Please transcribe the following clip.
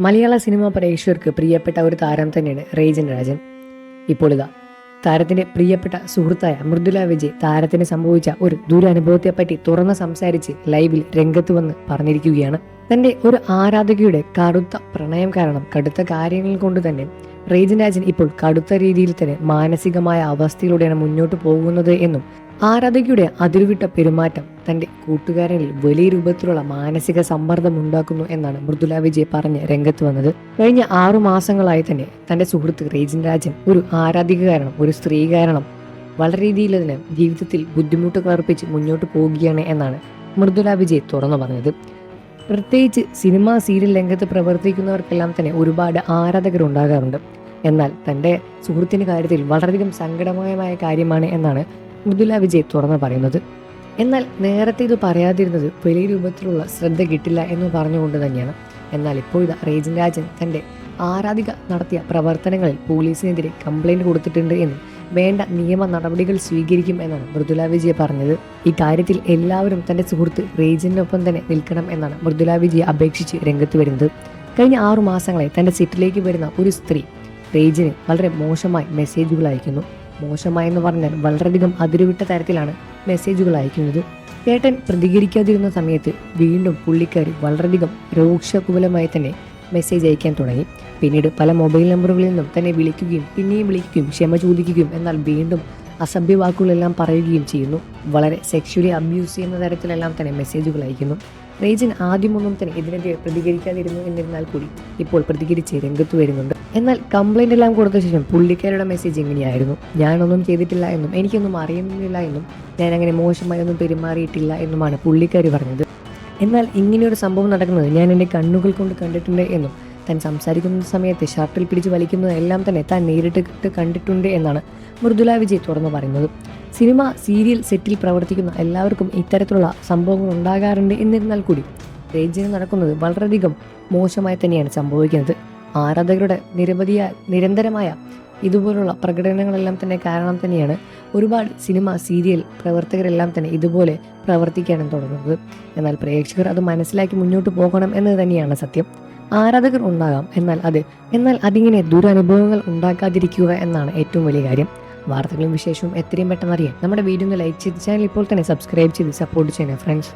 മലയാള cinema പ്രേക്ഷകർക്ക് പ്രിയപ്പെട്ട ഒരു താരം തന്നെയാണ് റേജൻ രാജൻ. ഇപ്പോൾ ഇതാ താരത്തിന്റെ പ്രിയപ്പെട്ട സുഹൃത്തായ മൃദുല വിജയ് താരത്തിന് സംഭവിച്ച ഒരു ദുരനുഭവത്തെപ്പറ്റി തുറന്ന് സംസാരിച്ച് ലൈവിൽ രംഗത്ത് വന്ന് പറഞ്ഞിരിക്കുകയാണ്. തന്റെ ഒരു ആരാധകയുടെ കടുത്ത പ്രണയം കാരണം കടുത്ത കാര്യങ്ങൾ കൊണ്ട് തന്നെ റേജൻ രാജൻ ഇപ്പോൾ കടുത്ത രീതിയിൽ തന്നെ മാനസികമായ അവസ്ഥയിലൂടെയാണ് മുന്നോട്ട് പോകുന്നത് എന്നും ആരാധകയുടെ അതിരുവിട്ട പെരുമാറ്റം തന്റെ കൂട്ടുകാരനിൽ വലിയ രൂപത്തിലുള്ള മാനസിക സമ്മർദ്ദം ഉണ്ടാക്കുന്നു എന്നാണ് മൃദുല വിജയ് പറഞ്ഞ് രംഗത്ത് വന്നത്. കഴിഞ്ഞ ആറു മാസങ്ങളായി തന്നെ തന്റെ സുഹൃത്ത് റേജിൻ രാജൻ ഒരു ആരാധിക കാരണം ഒരു സ്ത്രീ കാരണം വളരെ രീതിയിൽ അതിന് ജീവിതത്തിൽ ബുദ്ധിമുട്ടുകൾ അർപ്പിച്ച് മുന്നോട്ട് പോവുകയാണ് എന്നാണ് മൃദുല വിജയ് തുറന്നു പറഞ്ഞത്. പ്രത്യേകിച്ച് സിനിമ സീരിയൽ രംഗത്ത് പ്രവർത്തിക്കുന്നവർക്കെല്ലാം തന്നെ ഒരുപാട് ആരാധകർ ഉണ്ടാകാറുണ്ട്. എന്നാൽ തന്റെ സുഹൃത്തിന്റെ കാര്യത്തിൽ വളരെയധികം സങ്കടമയമായ കാര്യമാണ് എന്നാണ് മൃദുല വിജയ് തുറന്നു പറയുന്നത്. എന്നാൽ നേരത്തെ ഇത് പറയാതിരുന്നത് വലിയ രൂപത്തിലുള്ള ശ്രദ്ധ കിട്ടില്ല എന്ന് പറഞ്ഞുകൊണ്ട് തന്നെയാണ്. എന്നാൽ ഇപ്പോൾ ഇത് റേജൻ രാജൻ തന്റെ ആരാധിക നടത്തിയ പ്രവർത്തനങ്ങളിൽ പോലീസിനെതിരെ കംപ്ലൈന്റ് കൊടുത്തിട്ടുണ്ട് എന്നും വേണ്ട നിയമ നടപടികൾ സ്വീകരിക്കും എന്നാണ് മൃദുല വിജയ പറഞ്ഞത്. ഇക്കാര്യത്തിൽ കാര്യത്തിൽ എല്ലാവരും തന്റെ സുഹൃത്ത് റേജിനൊപ്പം തന്നെ നിൽക്കണം എന്നാണ് മൃദുല വിജയ അപേക്ഷിച്ച് രംഗത്ത് വരുന്നത്. കഴിഞ്ഞ ആറു മാസങ്ങളായി തന്റെ സിറ്റിലേക്ക് വരുന്ന ഒരു സ്ത്രീ റേജിന് വളരെ മോശമായി മെസ്സേജുകൾ അയക്കുന്നു. മോശമായെന്ന് പറഞ്ഞാൽ വളരെയധികം അതിരുവിട്ട തരത്തിലാണ് മെസ്സേജുകൾ അയക്കുന്നത്. ചേട്ടൻ പ്രതികരിക്കാതിരുന്ന സമയത്ത് വീണ്ടും പുള്ളിക്കാരി വളരെയധികം രൂക്ഷകുലമായി തന്നെ മെസ്സേജ് അയക്കാൻ തുടങ്ങി. പിന്നീട് പല മൊബൈൽ നമ്പറുകളിൽ നിന്നും തന്നെ വിളിക്കുകയും പിന്നെയും വിളിക്കുകയും ക്ഷമ ചോദിക്കുകയും എന്നാൽ വീണ്ടും അസഭ്യ വാക്കുകളെല്ലാം പറയുകയും ചെയ്യുന്നു. വളരെ സെക്ഷുവലി അബ്യൂസ് ചെയ്യുന്ന തരത്തിലെല്ലാം തന്നെ മെസ്സേജുകൾ അയക്കുന്നു. റേജിൻ ആദ്യമൊന്നും തന്നെ ഇതിനെതിരെ പ്രതികരിക്കാതിരുന്നു എന്നിരുന്നാൽ കൂടി ഇപ്പോൾ പ്രതികരിച്ച് രംഗത്ത് വരുന്നുണ്ട്. എന്നാൽ കംപ്ലൈന്റ് എല്ലാം കൊടുത്ത ശേഷം പുള്ളിക്കാരുടെ മെസ്സേജ് എങ്ങനെയായിരുന്നു ഞാനൊന്നും ചെയ്തിട്ടില്ല എന്നും എനിക്കൊന്നും അറിയുന്നില്ല എന്നും ഞാൻ അങ്ങനെ മോശമായി ഒന്നും പെരുമാറിയിട്ടില്ല എന്നുമാണ് പുള്ളിക്കാരി പറഞ്ഞത്. എന്നാൽ ഇങ്ങനെയൊരു സംഭവം നടക്കുന്നത് ഞാൻ എന്റെ കണ്ണുകൾ കൊണ്ട് കണ്ടിട്ടുണ്ട് എന്നും താൻ സംസാരിക്കുന്ന സമയത്ത് ഷർട്ടിൽ പിടിച്ച് വലിക്കുന്നതെല്ലാം തന്നെ താൻ നേരിട്ട് കണ്ടിട്ടുണ്ട് എന്നാണ് മൃദുല വിജയ് തുറന്നു പറയുന്നത്. സിനിമ സീരിയൽ സെറ്റിൽ പ്രവർത്തിക്കുന്ന എല്ലാവർക്കും ഇത്തരത്തിലുള്ള സംഭവങ്ങൾ ഉണ്ടാകാറുണ്ട് എന്നിരുന്നാൽ കൂടി രേജിന് നടക്കുന്നത് വളരെയധികം മോശമായി തന്നെയാണ് സംഭവിക്കുന്നത്. ആരാധകരുടെ നിരവധിയായ നിരന്തരമായ ഇതുപോലുള്ള പ്രകടനങ്ങളെല്ലാം തന്നെ കാരണം തന്നെയാണ് ഒരുപാട് സിനിമ സീരിയൽ പ്രവർത്തകരെല്ലാം തന്നെ ഇതുപോലെ പ്രവർത്തിക്കാനും തുടങ്ങുന്നത്. എന്നാൽ പ്രേക്ഷകർ അത് മനസ്സിലാക്കി മുന്നോട്ട് പോകണം എന്ന് തന്നെയാണ് സത്യം. ആരാധകർ ഉണ്ടാകാം. എന്നാൽ അതെ എന്നാൽ അതിങ്ങനെ ദുരനുഭവങ്ങൾ ഉണ്ടാക്കാതിരിക്കുക എന്നാണ് ഏറ്റവും വലിയ കാര്യം. വാർത്തകളും വിശേഷവും എത്രയും പെട്ടെന്ന് അറിയാൻ നമ്മുടെ വീഡിയോ ഒന്ന് ലൈക്ക് ചെയ്ത് ചാനൽ ഇപ്പോൾ തന്നെ സബ്സ്ക്രൈബ് ചെയ്ത് സപ്പോർട്ട് ചെയ്യണേ ഫ്രണ്ട്സ്